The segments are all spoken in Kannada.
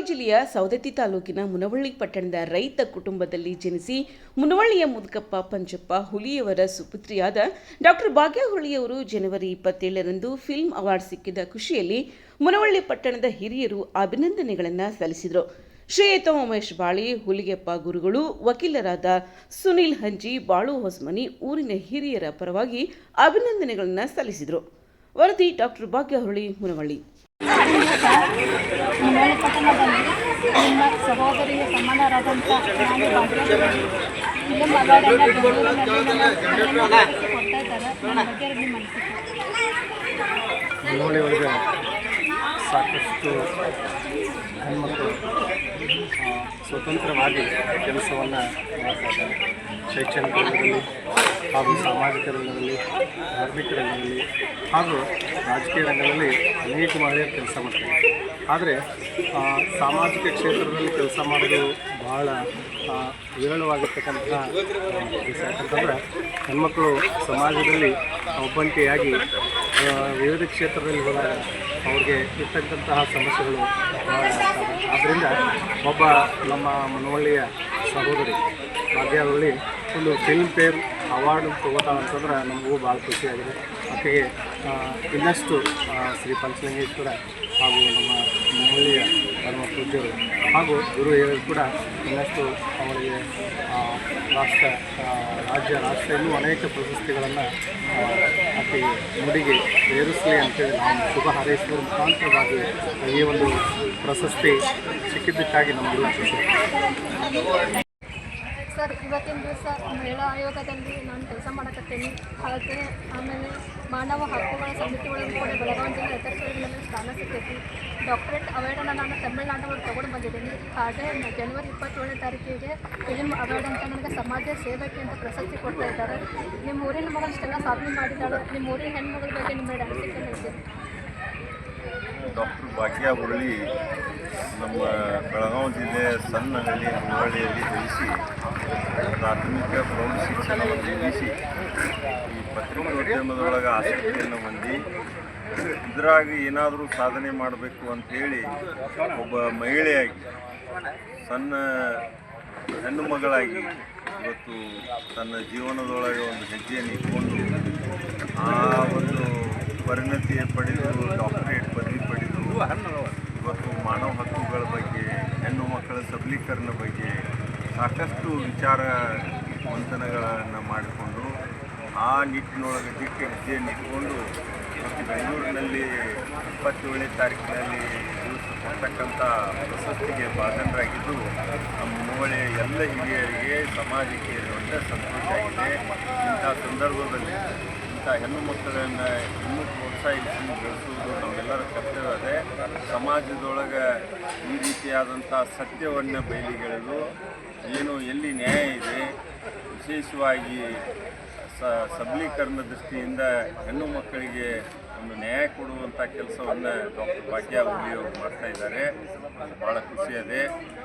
ಬೆಳಗಾವಿ ಜಿಲ್ಲೆಯ ಸೌದತ್ತಿ ತಾಲೂಕಿನ ಮುನವಳ್ಳಿ ಪಟ್ಟಣದ ರೈತ ಕುಟುಂಬದಲ್ಲಿ ಜನಿಸಿ ಮುನವಳ್ಳಿಯ ಮುದುಕಪ್ಪ ಪಂಚಪ್ಪ ಹುಲಿಯವರ ಸುಪುತ್ರಿಯಾದ ಡಾಕ್ಟರ್ ಭಾಗ್ಯ ಹುಲಿಯವರು ಜನವರಿ ಇಪ್ಪತ್ತೇಳರಂದು ಫಿಲ್ಮ್ ಅವಾರ್ಡ್ ಸಿಕ್ಕಿದ ಖುಷಿಯಲ್ಲಿ ಮುನವಳ್ಳಿ ಪಟ್ಟಣದ ಹಿರಿಯರು ಅಭಿನಂದನೆಗಳನ್ನು ಸಲ್ಲಿಸಿದರು. ಶ್ರೀಯುತ ಉಮೇಶ್ ಬಾಳಿ, ಹುಲಿಗೆಪ್ಪ ಗುರುಗಳು, ವಕೀಲರಾದ ಸುನಿಲ್ ಹಂಜಿ, ಬಾಳು ಹೊಸಮನಿ ಊರಿನ ಹಿರಿಯರ ಪರವಾಗಿ ಅಭಿನಂದನೆಗಳನ್ನು ಸಲ್ಲಿಸಿದರು. ವರದಿ ಡಾಕ್ಟರ್ ಭಾಗ್ಯ ಹುಳಿ ಮುನವಳ್ಳಿ. ನಿಮ್ಮ ಸಹೋದರಿಗೆ ಸಮಾನರಾದಂಥ ನಾನು ಭಾಗ್ಯದಲ್ಲಿ ಫಿಲಮ್ ಅವಾರ್ಡನ್ನು ಬೆಂಗಳೂರಿನಲ್ಲಿ ಕೊಡ್ತಾ ಇದ್ದಾರೆ ಸಾಕಷ್ಟು ಹೆಣ್ಮಕ್ಕಳು ಸ್ವತಂತ್ರವಾಗಿ ಕೆಲಸವನ್ನು ಮಾಡ್ತಾ ಇದ್ದಾರೆ. ಶೈಕ್ಷಣಿಕ ಹಾಗೂ ಸಾಮಾಜಿಕ ರಂಗದಲ್ಲಿ, ಧಾರ್ಮಿಕ ರಂಗದಲ್ಲಿ ಹಾಗೂ ರಾಜಕೀಯ ರಂಗದಲ್ಲಿ ಅನೇಕ ಮಹಿಳೆಯರು ಕೆಲಸ ಮಾಡ್ತಾರೆ. ಆದರೆ ಸಾಮಾಜಿಕ ಕ್ಷೇತ್ರದಲ್ಲಿ ಕೆಲಸ ಮಾಡೋದು ಬಹಳ ವಿರಳವಾಗಿರ್ತಕ್ಕಂತಹ ಕೆಲಸ ಯಾಕಂತಂದ್ರೆ, ಹೆಣ್ಮಕ್ಳು ಸಮಾಜದಲ್ಲಿ ಒಬ್ಬಂಟಿಯಾಗಿ ವಿವಿಧ ಕ್ಷೇತ್ರದಲ್ಲಿ ಹೋದಾಗ ಅವ್ರಿಗೆ ಇರ್ತಕ್ಕಂತಹ ಸಮಸ್ಯೆಗಳು ಆದ್ದರಿಂದ ಒಬ್ಬ ನಮ್ಮ ಮನವಳ್ಳಿಯ ಸಹೋದರಿ ಮಾಧ್ಯಮದಲ್ಲಿ ಒಂದು ಫಿಲ್ಮ್ ಫೇರ್ ಅವಾರ್ಡ್ ತಗೋತಾಳೆ ಅಂತಂದ್ರೆ ನಮಗೂ ಭಾಳ ಖುಷಿಯಾಗಿದೆ. ಆಕೆಗೆ ಇನ್ನಷ್ಟು ಶ್ರೀ ಪಂಚಲಿಂಗೇಶ್ವರ ಹಾಗೂ ನಮ್ಮ ಮೌಲ್ಯ ಧರ್ಮ ಪೂಜ್ಯರು ಹಾಗೂ ಗುರು ಹಿರಿಯರು ಕೂಡ ಇನ್ನಷ್ಟು ಅವರಿಗೆ ರಾಷ್ಟ್ರ ರಾಜ್ಯ, ರಾಷ್ಟ್ರ ಇನ್ನೂ ಅನೇಕ ಪ್ರಶಸ್ತಿಗಳನ್ನು ಆಕೆಗೆ ಮುಡಿಗೆ ಏರಿಸಲಿ ಅಂತೇಳಿ ನಾವು ಶುಭ ಹಾರೈಸುವ ಮುಖಾಂತರವಾಗಿ ಈ ಒಂದು ಪ್ರಶಸ್ತಿ ಸಿಕ್ಕಿದ್ದಕ್ಕಾಗಿ ನಮಗೆಲ್ಲ ಖುಷಿ. ಸರ್, ಇವತ್ತಿನ ದಿವಸ ಮಹಿಳಾ ಆಯೋಗದಲ್ಲಿ ನಾನು ಕೆಲಸ ಮಾಡಕತ್ತೇನೆ. ಹಾಗೆ ಆಮೇಲೆ ಮಾನವ ಹಕ್ಕುಗಳ ಸಮಿತಿಗಳನ್ನು ಕೂಡ ಬೆಳಗಾವಿ ಜಿಲ್ಲೆ ನನಗೆ ಸ್ಥಾನ ಸಿಗ್ತೈತಿ ಡಾಕ್ಟರೇಟ್ ಅವಾರ್ಡನ್ನು ನಾನು ತಮಿಳುನಾಡಿನೊಳಗೆ ತೊಗೊಂಡು ಬಂದಿದ್ದೀನಿ. ಹಾಗೆ ಜನವರಿ ಇಪ್ಪತ್ತೇಳನೇ ತಾರೀಕಿಗೆ ಫಿಲಿಮ್ ಅವಾರ್ಡ್ ಅಂತ ನನಗೆ ಸಮಾಜ ಸೇವೆಗೆ ಅಂತ ಪ್ರಶಸ್ತಿ ಕೊಡ್ತಾ ಇದ್ದಾರೆ. ನಿಮ್ಮ ಊರಿನ ಮಗಳು ಇಷ್ಟೆಲ್ಲ ಸಾಧನೆ ಮಾಡಿದ್ದಾಳೆ. ನಿಮ್ಮ ಊರಿನ ಹೆಣ್ಮಗಳ ಬಗ್ಗೆ ನಿಮ್ಮ ಅನಿಸಿಕೆ ಡಾಕ್ಟರ್ ಭಾಗ್ಯ ಹುರುಳಿ ನಮ್ಮ ಬೆಳಗಾವಿ ಜಿಲ್ಲೆಯ ಸಣ್ಣ ಹಳ್ಳಿ ಹುಬ್ಬಳ್ಳಿಯಲ್ಲಿ ಜನಿಸಿ ಪ್ರಾಥಮಿಕ, ಪ್ರೌಢ ಶಿಕ್ಷಣವನ್ನು ಮುಗಿಸಿ ಈ ಪತ್ರಿಕೋದ್ಯಮದೊಳಗೆ ಆಸಕ್ತಿಯನ್ನು ಹೊಂದಿ, ಇದರಾಗ ಏನಾದರೂ ಸಾಧನೆ ಮಾಡಬೇಕು ಅಂಥೇಳಿ ಒಬ್ಬ ಮಹಿಳೆಯಾಗಿ, ಸಣ್ಣ ಹೆಣ್ಣು ಮಗಳಾಗಿ ಇವತ್ತು ತನ್ನ ಜೀವನದೊಳಗೆ ಒಂದು ಹೆಜ್ಜೆಯನ್ನು ಇಟ್ಕೊಂಡು ಆ ಒಂದು ಪರಿಣತಿ ಪಡೆದು ಡಾಕ್ಟರೇಟ್ ಪದವಿ ಪಡೆದು, ಇವತ್ತು ಮಾನವ ಹಕ್ಕುಗಳ ಬಗ್ಗೆ, ಹೆಣ್ಣು ಮಕ್ಕಳ ಸಬಲೀಕರಣ ಬಗ್ಗೆ ಸಾಕಷ್ಟು ವಿಚಾರ ಮಂಥನಗಳನ್ನು ಮಾಡಿಕೊಂಡು ಆ ನಿಟ್ಟಿನೊಳಗೆ ದಿಟ್ಟ ಇಟ್ಟುಕೊಂಡು ಇವತ್ತು ಬೆಂಗಳೂರಿನಲ್ಲಿ ಇಪ್ಪತ್ತೇಳನೇ ತಾರೀಕಿನಲ್ಲಿ ಕೊಡ್ತಕ್ಕಂಥ ಪ್ರಶಸ್ತಿಗೆ ಭಾಜನರಾಗಿದ್ದು, ನಮ್ಮ ಮುನ್ನೋಳೆ ಎಲ್ಲ ಹಿರಿಯರಿಗೆ, ಸಮಾಜಕ್ಕೆ ದೊಡ್ಡ ಸಂತೋಷ ಆಗಿದೆ. ಇಂಥ ಸಂದರ್ಭದಲ್ಲಿ ಇಂಥ ಹೆಣ್ಣು ಮಕ್ಕಳನ್ನು ಇನ್ನೂ ಪ್ರೋತ್ಸಾಹಿಸಿ ಬೆಳೆಸುವುದು ನಮ್ಮೆಲ್ಲರ ಕರ್ತವ್ಯ ಅದೇ ಸಮಾಜದೊಳಗೆ ಈ ರೀತಿಯಾದಂಥ ಸತ್ಯವನ್ನು ಬಯಲಿಗೆಳೆದು ಏನು ಎಲ್ಲಿ ನ್ಯಾಯ ಇದೆ, ವಿಶೇಷವಾಗಿ ಸಬಲೀಕರಣ ದೃಷ್ಟಿಯಿಂದ ಹೆಣ್ಣು ಮಕ್ಕಳಿಗೆ ಒಂದು ನ್ಯಾಯ ಕೊಡುವಂಥ ಕೆಲಸವನ್ನು ಡಾಕ್ಟರ್ ಭಾಗ್ಯ ಹುಲಿಯವರು ಮಾಡ್ತಾ ಇದ್ದಾರೆ. ಅದು ಭಾಳ ಖುಷಿಯದೆ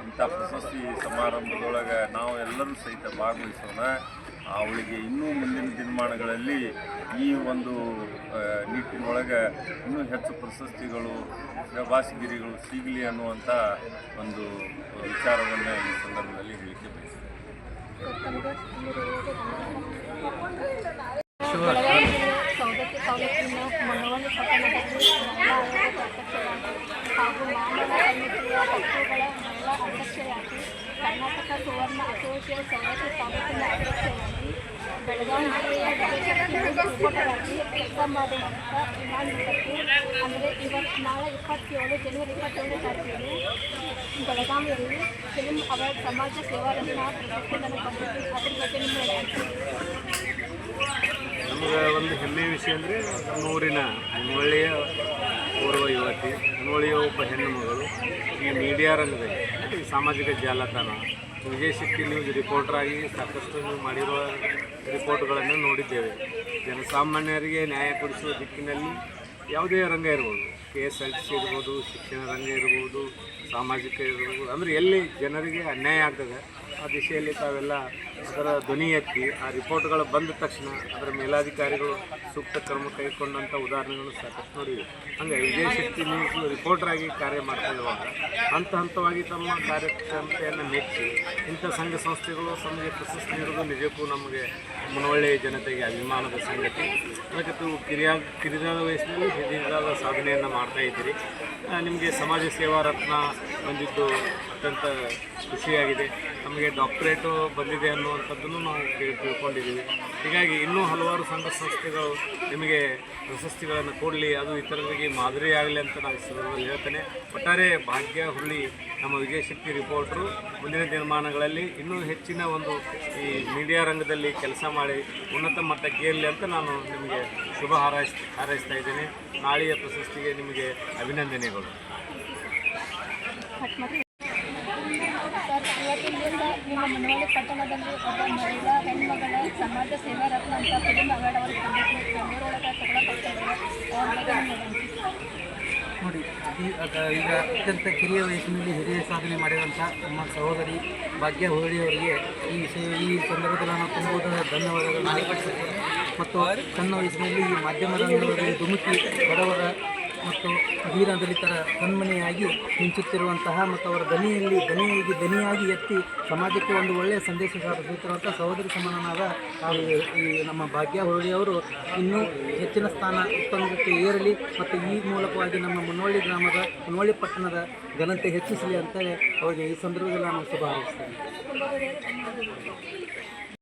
ಇಂಥ ಪ್ರಶಸ್ತಿ ಸಮಾರಂಭದೊಳಗೆ ನಾವು ಎಲ್ಲರೂ ಸಹಿತ ಭಾಗವಹಿಸೋಣ. ಅವಳಿಗೆ ಇನ್ನೂ ಮುಂದಿನ ದಿನಮಾನಗಳಲ್ಲಿ ಈ ಒಂದು ನಿಟ್ಟಿನೊಳಗೆ ಇನ್ನೂ ಹೆಚ್ಚು ಪ್ರಶಸ್ತಿಗಳು ಪ್ರವಾಸಿಗಿರಿಗಳು ಸಿಗಲಿ ಅನ್ನುವಂಥ ಒಂದು ವಿಚಾರವನ್ನು ಈ ಸಂದರ್ಭದಲ್ಲಿ ಹೇಳಿಕೆ ಅಧ್ಯಕ್ಷರಾಗಿ ಕರ್ನಾಟಕ ಸುವರ್ಣ ಅಸೋಸಿಯೇಟ್ ಅಂದರೆ ಇವತ್ತು ನಾಳೆ ಇಪ್ಪತ್ತೇಳು ಜನವರಿ ಇಪ್ಪತ್ತೇಳನೇ ತಾರೀಕಿಗೆ ಬೆಳಗಾವಿಯಲ್ಲಿ ಫಿಲ್ಮ್ ಅವರ ಸಮಾಜ ಸೇವಾ ರಚನಾ ಒಂದು ಹೆಮ್ಮೆಯ ವಿಷಯ ಅಂದರೆ ನಮ್ಮೂರಿನ ಒಳ್ಳೆಯ ಓರ್ವ ಯುವತಿ ಮುನ್ನೊಳ್ಳಿಯ ಒಬ್ಬ ಹೆಣ್ಣು ಮಗಳು ಈ ಮೀಡಿಯಾ ರಂಗದಲ್ಲಿ ಸಾಮಾಜಿಕ ಜಾಲತಾಣ ವಿಜಯಶಕ್ತಿ ನ್ಯೂಸ್ ರಿಪೋರ್ಟರ್ ಆಗಿ ಸಾಕಷ್ಟು ನೀವು ಮಾಡಿರುವ ರಿಪೋರ್ಟ್ಗಳನ್ನು ನೋಡಿದ್ದೇವೆ. ಜನಸಾಮಾನ್ಯರಿಗೆ ನ್ಯಾಯ ಕೊಡಿಸುವ ದಿಕ್ಕಿನಲ್ಲಿ ಯಾವುದೇ ರಂಗ ಇರ್ಬೋದು. ಕೆ ಎಸ್ ಆರ್ ಸಿ ಇರ್ಬೋದು, ಶಿಕ್ಷಣ ರಂಗ ಇರ್ಬೋದು, ಸಾಮಾಜಿಕ ಇರ್ಬೋದು, ಅಂದರೆ ಎಲ್ಲಿ ಜನರಿಗೆ ಅನ್ಯಾಯ ಆಗ್ತದೆ ಆ ದಿಶೆಯಲ್ಲಿ ತಾವೆಲ್ಲ ಅದರ ಧ್ವನಿ ಎತ್ತಿ ಆ ರಿಪೋರ್ಟ್ಗಳು ಬಂದ ತಕ್ಷಣ ಅದರ ಮೇಲಾಧಿಕಾರಿಗಳು ಸೂಕ್ತ ಕ್ರಮ ಕೈಗೊಂಡಂಥ ಉದಾಹರಣೆಗಳು ಸಾಕಷ್ಟು ನೋಡಿವೆ ಹಂಗೆ ವಿಜಯ ಶಕ್ತಿ ನ್ಯೂಸ್ ರಿಪೋರ್ಟರ್ ಆಗಿ ಕಾರ್ಯ ಮಾಡ್ತಾ ಇರುವಾಗ ಹಂತ ಹಂತವಾಗಿ ತಮ್ಮ ಕಾರ್ಯಕ್ಷಮತೆಯನ್ನು ಮೆಚ್ಚಿ ಇಂಥ ಸಂಘ ಸಂಸ್ಥೆಗಳು ತಮಗೆ ಪ್ರಶಸ್ತಿ ನೀಡೋದು ನಿಜಕ್ಕೂ ನಮಗೆ ಮುನವಳ್ಳಿ ಜನತೆಗೆ ಅಭಿಮಾನದ ಸಂಗತಿ. ಅದಕ್ಕೆ ಕಿರಿಯ ಕಿರಿದಾದ ವಯಸ್ಸಿನಲ್ಲಿ ಹಿರಿದಾದ ಸಾಧನೆಯನ್ನು ಮಾಡ್ತಾ ಇದ್ದೀರಿ. ನಿಮಗೆ ಸಮಾಜ ಸೇವಾ ರತ್ನ ಬಂದಿದ್ದು ಅತ್ಯಂತ ಖುಷಿಯಾಗಿದೆ. ನಮಗೆ ಡಾಕ್ಟ್ರೇಟು ಬಂದಿದೆ ಅನ್ನುವಂಥದ್ದನ್ನು ನಾವು ತಿಳ್ಕೊಂಡಿದ್ದೀವಿ. ಹೀಗಾಗಿ ಇನ್ನೂ ಹಲವಾರು ಸಂಘ ಸಂಸ್ಥೆಗಳು ನಿಮಗೆ ಪ್ರಶಸ್ತಿಗಳನ್ನು ಕೊಡಲಿ, ಅದು ಇತರರಿಗೆ ಮಾದರಿಯಾಗಲಿ ಅಂತ ನಾನು ಸಂದರ್ಭದಲ್ಲಿ ಹೇಳ್ತೇನೆ. ಒಟ್ಟಾರೆ ಭಾಗ್ಯ ಹುಳ್ಳಿ ನಮ್ಮ ವಿಜಯಶಕ್ತಿ ರಿಪೋರ್ಟ್ರು ಮುಂದಿನ ದಿನಮಾನಗಳಲ್ಲಿ ಇನ್ನೂ ಹೆಚ್ಚಿನ ಒಂದು ಈ ಮೀಡಿಯಾ ರಂಗದಲ್ಲಿ ಕೆಲಸ ಮಾಡಿ ಉನ್ನತ ಮಟ್ಟಕ್ಕೆ ಏರಲಿ ಅಂತ ನಾನು ನಿಮಗೆ ಶುಭ ಹಾರೈಸ್, ಹಾರೈಸ್ತಾ ಇದ್ದೇನೆ. ನಾಳೆಯ ಪ್ರಶಸ್ತಿಗೆ ನಿಮಗೆ ಅಭಿನಂದನೆಗಳು ಸರ್ ಇವತ್ತಿನ ದಿವಸ ನಿಮ್ಮ ಮುನವಳ್ಳಿ ಪಟ್ಟಣದಲ್ಲಿ ಒಬ್ಬ ಮಹಿಳಾ ಹೆಣ್ಮಗಳ ಸಮಾಜ ಸೇವಾ ರತ್ನ ಅಂತ ಫಿಲಿಂ ಅವಾರ್ಡ್ ಅವರು? ನೋಡಿ ಈಗ ಅತ್ಯಂತ ಕಿರಿಯ ವಯಸ್ಸಿನಲ್ಲಿ ಹಿರಿಯ ಸಾಧನೆ ಮಾಡಿದಂಥ ನಮ್ಮ ಸಹೋದರಿ ಭಾಗ್ಯ ಹೋಳಿಯವರಿಗೆ ಈ ಈ ಸಂದರ್ಭದಲ್ಲಿ ನಾನು ತುಂಬುವುದರ ಧನ್ಯವಾದಗಳನ್ನು ಮತ್ತು ಸಣ್ಣ ವಯಸ್ಸಿನಲ್ಲಿ ಈ ರಂಗದಲ್ಲಿ ಧುಮುಕಿ, ಬಡವರ ಮತ್ತು ವೀರ ದಲಿತರ ಕಣ್ಮನೆಯಾಗಿ ಮಿಂಚುತ್ತಿರುವಂತಹ ಮತ್ತು ಅವರ ದನಿಯಲ್ಲಿ ದನಿಯಾಗಿ ದನಿಯಾಗಿ ಎತ್ತಿ ಸಮಾಜಕ್ಕೆ ಒಂದು ಒಳ್ಳೆಯ ಸಂದೇಶ ಸಾಧಿಸುತ್ತಿರುವಂಥ ಸಹೋದರಿ ಸಮಾನನಾದ ಈ- ನಮ್ಮ ಭಾಗ್ಯ ಹೋಳಿಯವರು ಇನ್ನೂ ಹೆಚ್ಚಿನ ಸ್ಥಾನ ಉತ್ತಮಕ್ಕೆ ಏರಲಿ ಮತ್ತು ಈ ಮೂಲಕವಾಗಿ ನಮ್ಮ ಮುನ್ನೋಳ್ಳಿ ಗ್ರಾಮದ ಮುನ್ನೋಳ್ಳಿ ಪಟ್ಟಣದ ಘನತೆ ಹೆಚ್ಚಿಸಲಿ ಅಂತ ಅವರಿಗೆ ಈ ಸಂದರ್ಭದಲ್ಲಿ ನಾನು ಶುಭ ಹಾರೈಸ್ತೇನೆ.